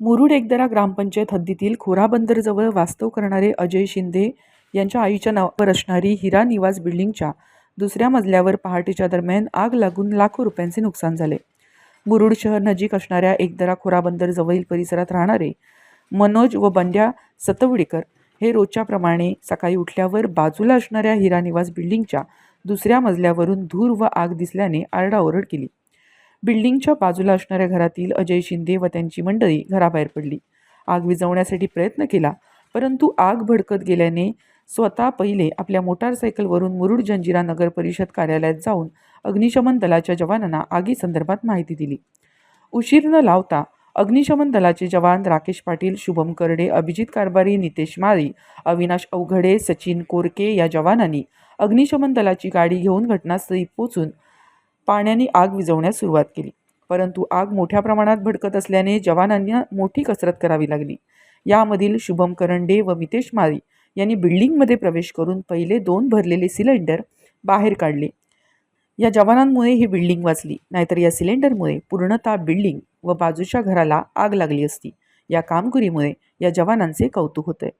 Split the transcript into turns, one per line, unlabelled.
मुरुड एकदरा ग्रामपंचायत हद्दीतील खोराबंदरजवळ वास्तव करणारे अजय शिंदे यांच्या आईच्या नावावर असणारी हिरा निवास बिल्डिंगच्या दुसऱ्या मजल्यावर पहाटेच्या दरम्यान आग लागून लाखो रुपयांचे नुकसान झाले. मुरुड शहर नजीक असणाऱ्या एकदरा खोराबंदरजवळील परिसरात राहणारे मनोज व बंड्या सतवडीकर हे रोजच्याप्रमाणे सकाळी उठल्यावर बाजूला असणाऱ्या हिरा निवास बिल्डिंगच्या दुसऱ्या मजल्यावरून धूर व आग दिसल्याने आरडाओरड केली. बिल्डिंगच्या बाजूला असणाऱ्या घरातील अजय शिंदे व त्यांची मंडळी घराबाहेर पडली. आग विझवण्यासाठी प्रयत्न केला परंतु आग भडकत गेल्याने स्वतः पहिले आपल्या मोटारसायकलवरून मुरुड जंजिरा नगर परिषद कार्यालयात जाऊन अग्निशमन दलाच्या जवानांना आगीसंदर्भात माहिती दिली. उशीर न लावता अग्निशमन दलाचे जवान राकेश पाटील शुभम करडे अभिजित कारभारी नितेश माळी अविनाश अवघडे सचिन कोरके या जवानांनी अग्निशमन दलाची गाडी घेऊन घटनास्थळी पोचून पाण्याने आग विझवण्यास सुरुवात केली. परंतु आग मोठ्या प्रमाणात भडकत असल्याने जवानांना मोठी कसरत करावी लागली. यामधील शुभम करंडे व मितेश माळी यांनी बिल्डिंगमध्ये प्रवेश करून पहिले दोन भरलेले सिलेंडर बाहेर काढले. या जवानांमुळे ही बिल्डिंग वाचली. नाहीतर या सिलेंडरमुळे पूर्णतः बिल्डिंग व बाजूच्या घराला आग लागली असती. या कामगिरीमुळे या जवानांचे कौतुक होते